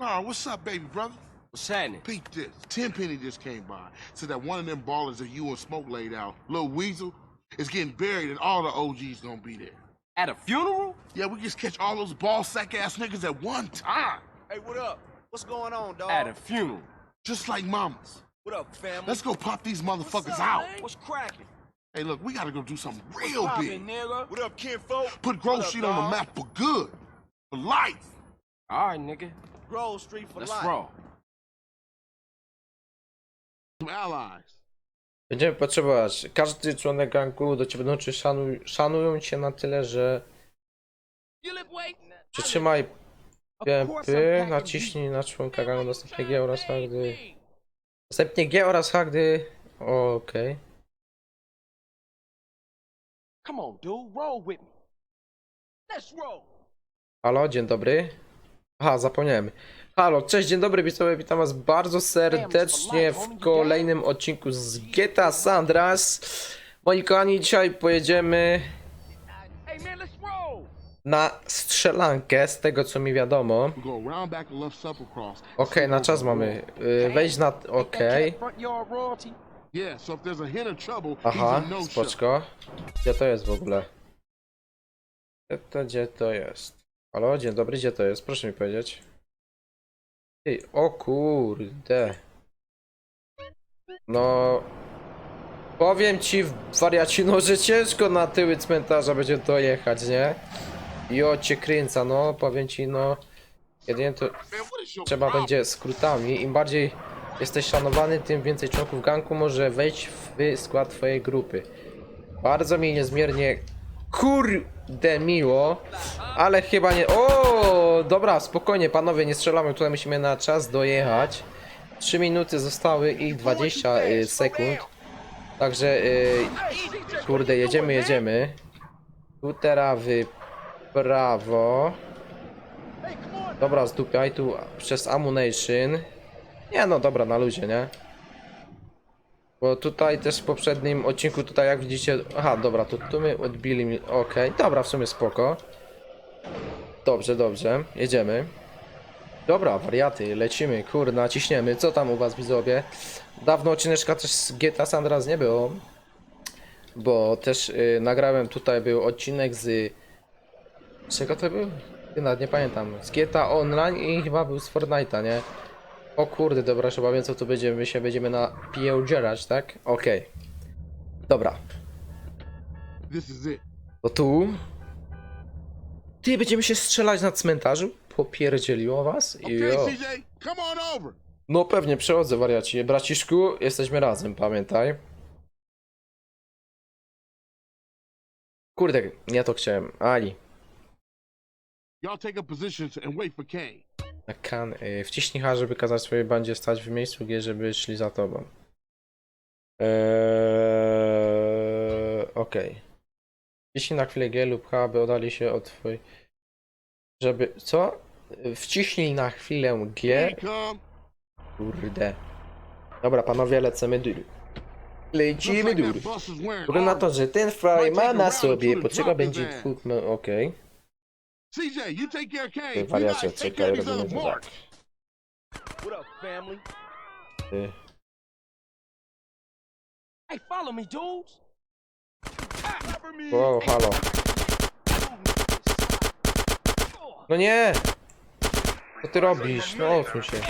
Carl, what's up, baby brother? What's happening? Peep this. Tenpenny just came by. Said that one of them ballers that you and Smoke laid out, Lil Weasel, is getting buried and all the OGs gonna be there. At a funeral? Yeah, we just catch all those ball sack ass niggas at one time. Hey, what up? What's going on, dog? At a funeral. Just like mamas. What up, family? Let's go pop these What's motherfuckers up, out. man? What's cracking? Hey, look, we gotta go do something real Poppin', big. nigga. What up, kinfolk? Put Grove What Street on the map for good. For life. All right, nigga. Grove Street for Let's life. roll. Some allies. Będziemy potrzebować. Każdy członek gangu do ciebie dołączy, szanuj, szanują cię na tyle, że przytrzymaj piępy, naciśnij na członka gangu następnie G oraz H, gdy... Następnie G oraz H, gdy... Okej. Come on, dude. Roll with me. Let's roll. Halo, dzień dobry. Aha, zapomniałem. Halo, cześć, dzień dobry, widzowie, witam was bardzo serdecznie w kolejnym odcinku z GTA Sandras. Moi kochani, dzisiaj pojedziemy na strzelankę, z tego co mi wiadomo. Okej, na czas mamy. Y, Wejść na... Okej. Trouble, Aha, spoczko. Gdzie to jest w ogóle? Gdzie to, gdzie to jest? Halo, dzień dobry, gdzie to jest? Proszę mi powiedzieć. Ej, o kurde. No... Powiem ci, wariacino, że ciężko na tyły cmentarza będzie dojechać, nie? Jo, cię kręca, no, powiem ci, no... Jedynie to trzeba będzie skrótami. Im bardziej jesteś szanowany, tym więcej członków ganku może wejść w skład twojej grupy. Bardzo mi niezmiernie kurde miło, ale chyba nie... O, dobra, spokojnie panowie, nie strzelamy, tutaj musimy na czas dojechać. 3 minuty zostały i 20 y, sekund. Także, y, kurde, jedziemy, jedziemy. Tu teraz w prawo. Dobra, zdupiaj tu przez ammunition. Nie no, dobra, na luzie, nie? Bo tutaj też w poprzednim odcinku, tutaj jak widzicie... Aha, dobra, to tu my odbili mi... Okej, dobra, w sumie spoko. Dobrze, dobrze, jedziemy. Dobra, wariaty, lecimy, kurna, ciśniemy. Co tam u was, widzowie? Dawno odcineczka też z GTA Sandras nie było. Bo też y, nagrałem, tutaj był odcinek z... Czego to był? Nawet nie pamiętam. Z GTA Online i chyba był z Fortnite'a, nie? O kurde, dobra, chyba wiem co tu będziemy. My się będziemy na pierdzierać, tak? Okej. Dobra, This is it. to tu. Ty, będziemy się strzelać na cmentarzu? Popierdzieliło was? Okay, Jo. CJ, come on over. No pewnie, przechodzę wariaci. Braciszku, jesteśmy razem, pamiętaj. Kurde, nie to chciałem. Ali. Y'all take up positions and wait for Kane. Na kan, y, wciśnij H, żeby kazać swojej bandzie stać w miejscu G, żeby szli za tobą. Eee, Okej. Wciśnij na chwilę G lub H, aby oddali się od twojej... Żeby... Co? Wciśnij na chwilę G. Kurde. Dobra, panowie, lecimy dur. Lecimy like dur. wearing Wygląda na to, że ten fraj ma na sobie, potrzeba będzie dwóch... No, okej. CJ, you take care of Kane. Ty You wariacie, guys take czekaj, care of these robimy other to tak. marks. What up, family? Ty. Hey, follow me, dudes. Cover me. Wow, halo. No nie! Co ty robisz? No odsuń się.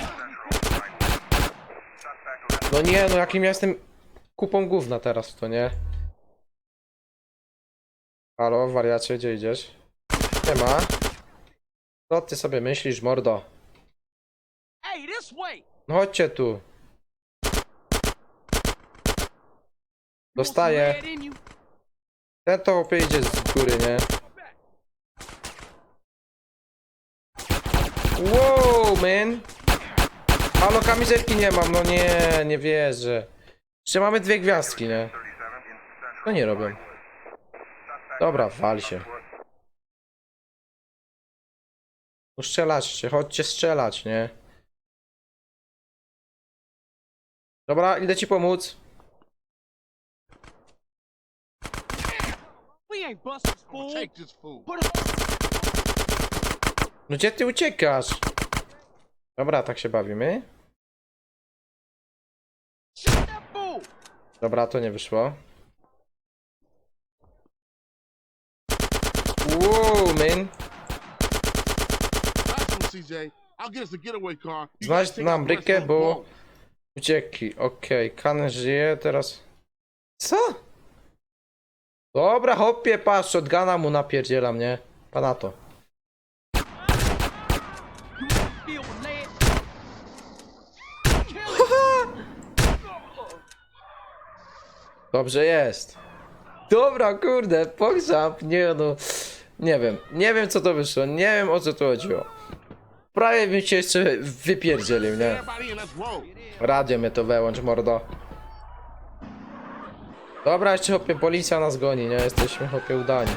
No nie, no jakim ja jestem kupą gówna teraz w to, nie? Halo, wariacie, gdzie idziesz? Nie ma. Co ty sobie myślisz, mordo? Hey, this way. No chodźcie tu. Dostaję. Ten to chłopie idzie z góry, nie? Wow, man! Halo, kamizelki nie mam, no nie, nie wierzę. Jeszcze mamy dwie gwiazdki, nie? No nie robią. Dobra, wal się. No strzelacie, chodźcie strzelać, nie? Dobra, idę ci pomóc. Take this fool. No gdzie ty uciekasz? Dobra, tak się bawimy. Dobra, to nie wyszło. Wow, man. Brykę, of the bo boat. ucieki. Okej, Kan żyje teraz. Co? Dobra, hopie, patrz, shotguna mu napierdziela mnie. Pana to. Dobrze jest. Dobra, kurde, pogrzeb, nie no. Nie wiem, nie wiem co to wyszło, nie wiem o co tu chodziło. Prawie bym się jeszcze wypierdzielił, nie? Radio mnie to wyłącz, mordo. Dobra, jeszcze chłopie, policja nas goni, nie? Jesteśmy chłopie udani.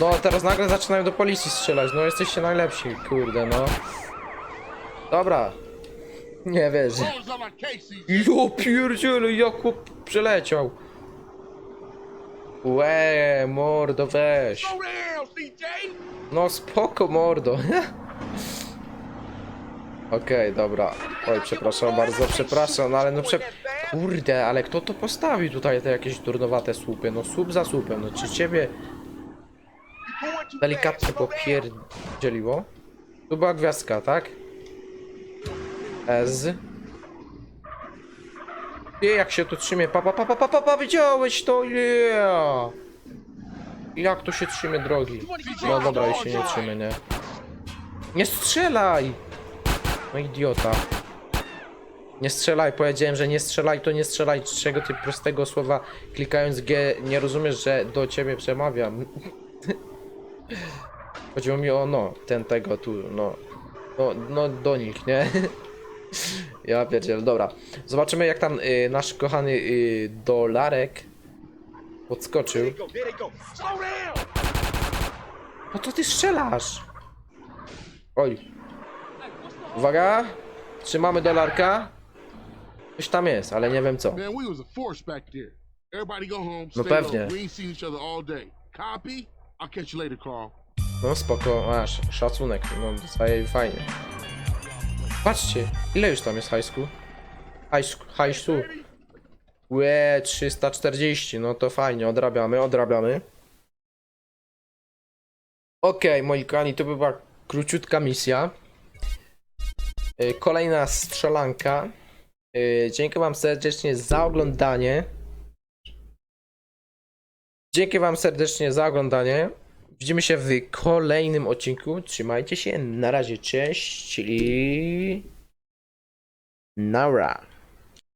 No, teraz nagle zaczynają do policji strzelać, no jesteście najlepsi, kurde, no. Dobra. Nie wierzę. Jo pierdziele, jak chłop przeleciał. Łe, mordo, weź. No spoko, mordo. Okej, dobra. Oj, przepraszam bardzo, przepraszam, no ale no prze... Kurde, ale kto to postawił tutaj te jakieś durnowate słupy? No słup za słupem, no czy ciebie delikatnie popierdzieliło? Tu była gwiazdka, tak? Ez. Nie, jak się tu trzymie, pa, pa, pa, pa, pa, pa, pa, widziałeś to, yeah! Jak to się trzymie, drogi? No dobra, się nie trzymy, nie? Nie strzelaj! No idiota. Nie strzelaj, powiedziałem, że nie strzelaj, to nie strzelaj. Czego ty prostego słowa klikając G nie rozumiesz, że do ciebie przemawiam? Chodziło mi o no, ten tego tu, no. No, no do nich, nie? Ja pierdziel, dobra. Zobaczymy jak tam y, nasz kochany y, dolarek podskoczył. No to ty strzelasz! Oj. Uwaga! Trzymamy dolarka. Coś tam jest, ale nie wiem co. No pewnie. No spoko, masz szacunek, no dostaje fajnie. Patrzcie, ile już tam jest hajsku? Hajsku, hajsu. Łe, 340, no to fajnie, odrabiamy, odrabiamy. Okej, moi kochani, to była króciutka misja. Y, Kolejna strzelanka. Y, Dziękuję wam serdecznie za oglądanie. Dzięki wam serdecznie za oglądanie. Widzimy się w kolejnym odcinku. Trzymajcie się. Na razie, cześć i. Nara.